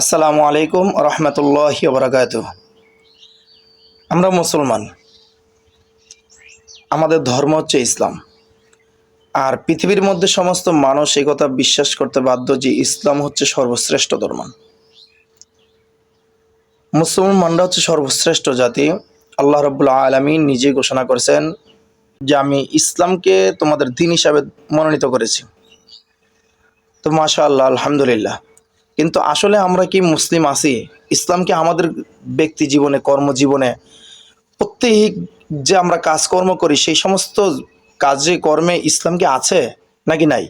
আসসালামু আলাইকুম রহমতুল্লাহি বরাকাত আমরা মুসলমান। আমাদের ধর্ম হচ্ছে ইসলাম। আর পৃথিবীর মধ্যে সমস্ত মানুষ এই কথা বিশ্বাস করতে বাধ্য যে ইসলাম হচ্ছে সর্বশ্রেষ্ঠ ধর্ম। মুসলমানরা হচ্ছে সর্বশ্রেষ্ঠ জাতি। আল্লাহ রবুল্লা আলমী নিজে ঘোষণা করেছেন যে আমি ইসলামকে তোমাদের দিন হিসাবে মনোনীত করেছি। তো মাশা আল্লাহ আলহামদুলিল্লাহ। কিন্তু আসলে আমরা কি মুসলিম আছি? ইসলামকে আমাদের ব্যক্তি জীবনে, কর্মজীবনে, প্রত্যেক যে আমরা কাজকর্ম করি, সেই সমস্ত কাজে, কর্মে ইসলাম কি আছে নাকি নাই?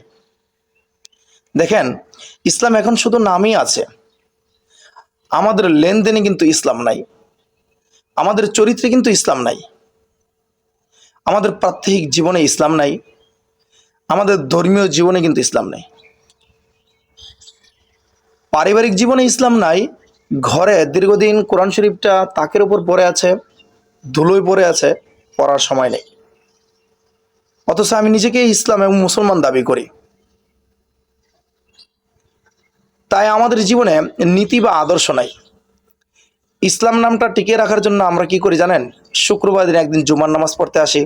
দেখেন, ইসলাম এখন শুধু নামই আছে। আমাদের লেনদেনে কিন্তু ইসলাম নাই। আমাদের চরিত্রে কিন্তু ইসলাম নাই। আমাদের প্রাত্যহিক জীবনে ইসলাম নাই। আমাদের ধর্মীয় জীবনে কিন্তু ইসলাম নাই। পারিবারিক জীবনে ইসলাম নাই, ঘরে দীর্ঘদিন কোরআন শরীফটা তাকের উপর পড়ে আছে, ধুলোয় পড়ে আছে, পড়ার সময় নেই। অথচ আমি নিজেকে ইসলাম এবং মুসলমান দাবি করি। তাই আমাদের জীবনে নীতি বা আদর্শ নাই। ইসলাম নামটা টিকিয়ে রাখার জন্য আমরা কি করি জানেন? শুক্রবার দিন একদিন জুমার নামাজ পড়তে আসি।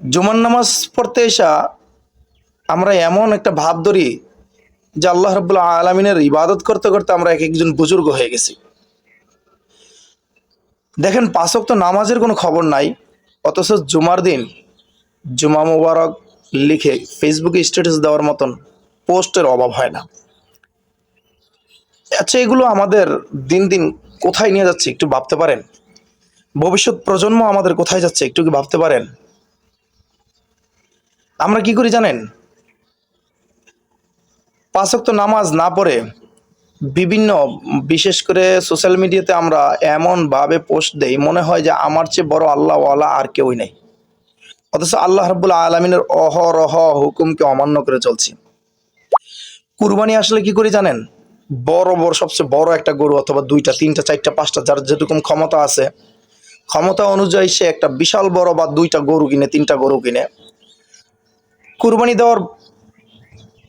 জুমার নামাজ পড়তে এসা আমরা এমন একটা ভাব ধরি যে আল্লাহ রবুল্লাহ আলমিনের ইবাদত করতে করতে আমরা এক একজন বুজুর্গ হয়ে গেছি। দেখেন পাঁচক তো নামাজের কোনো খবর নাই, অথচ জুমার দিন, জুমা মুবারক লিখে ফেসবুকে স্ট্যাটাস দেওয়ার মতন পোস্টের অভাব হয় না। আচ্ছা এগুলো আমাদের দিন দিন কোথায় নিয়ে যাচ্ছে একটু ভাবতে পারেন? ভবিষ্যৎ প্রজন্ম আমাদের কোথায় যাচ্ছে একটু কি ভাবতে পারেন? আমরা কি করি জানেন? পাঁচক্ত নামাজ না পড়ে বিভিন্ন, বিশেষ করে সোশ্যাল মিডিয়াতে আমরা এমনভাবে পোস্ট দেই, মনে হয় যে আমার চেয়ে বড় আল্লাহওয়ালা আর কেউই নেই। অথচ আল্লাহ রবুল্লা আলমিনের অহরহ হুকুমকে অমান্য করে চলছি। কুরবানি আসলে কি করি জানেন? বড় বড়, সবচেয়ে বড় একটা গরু অথবা দুইটা, তিনটা, চারটা, পাঁচটা, যার যেরকম ক্ষমতা আছে, ক্ষমতা অনুযায়ী সে একটা বিশাল বড় বা দুইটা গরু কিনে, তিনটা গরু কিনে। কুরবানি দেওয়ার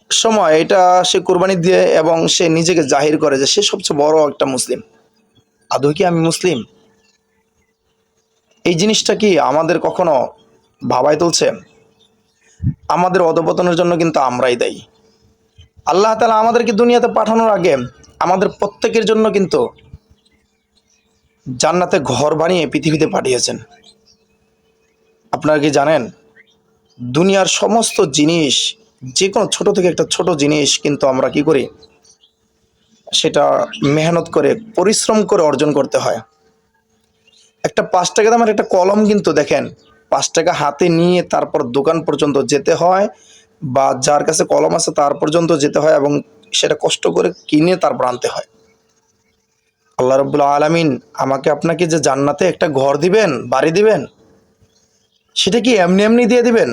সময় এটা সে কোরবানি দিয়ে এবং সে নিজেকে জাহির করে যে সে সবচেয়ে বড় একটা মুসলিম। আদৌ কি আমি মুসলিম? এই জিনিসটা কি আমাদের কখনো ভাবায় তুলছে? আমাদের অধপতনের জন্য কিন্তু আমরাই দায়ী। আল্লাহ তালা আমাদেরকে দুনিয়াতে পাঠানোর আগে আমাদের প্রত্যেকের জন্য কিন্তু জান্নাতে ঘর বানিয়ে পৃথিবীতে পাঠিয়েছেন। আপনারা কি জানেন? দুনিয়ার সমস্ত জিনিস যে কোনো ছোটো থেকে একটা ছোট জিনিস কিন্তু আমরা কি করি? সেটা মেহনত করে, পরিশ্রম করে অর্জন করতে হয়। একটা পাঁচ টাকা দামের একটা কলম কিন্তু দেখেন, পাঁচ টাকা হাতে নিয়ে তারপর দোকান পর্যন্ত যেতে হয় বা যার কাছে কলম আছে তার পর্যন্ত যেতে হয় এবং সেটা কষ্ট করে কিনে তারপর আনতে হয়। আল্লাহ রবুল্লা আলমিন আমাকে আপনাকে যে জান্নাতে একটা ঘর দিবেন, বাড়ি দিবেন, সেটা কি এমনি এমনি দিয়ে দিবেন?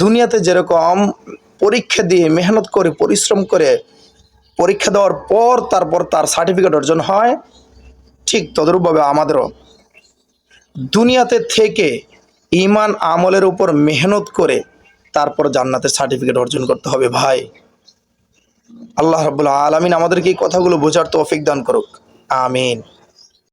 দুনিয়াতে যেরকম পরীক্ষা দিয়ে মেহনত করে, পরিশ্রম করে পরীক্ষা দেওয়ার পর তারপর তার সার্টিফিকেট অর্জন হয়, ঠিক তদরূপভাবে আমাদেরও। দুনিয়াতে থেকে ইমান আমলের উপর মেহনত করে তারপর জান্নাতের সার্টিফিকেট অর্জন করতে হবে ভাই। আল্লাহ রবুল্লা আলমিন আমাদেরকে এই কথাগুলো বোঝার তৌফিক দান করুক। আমিন।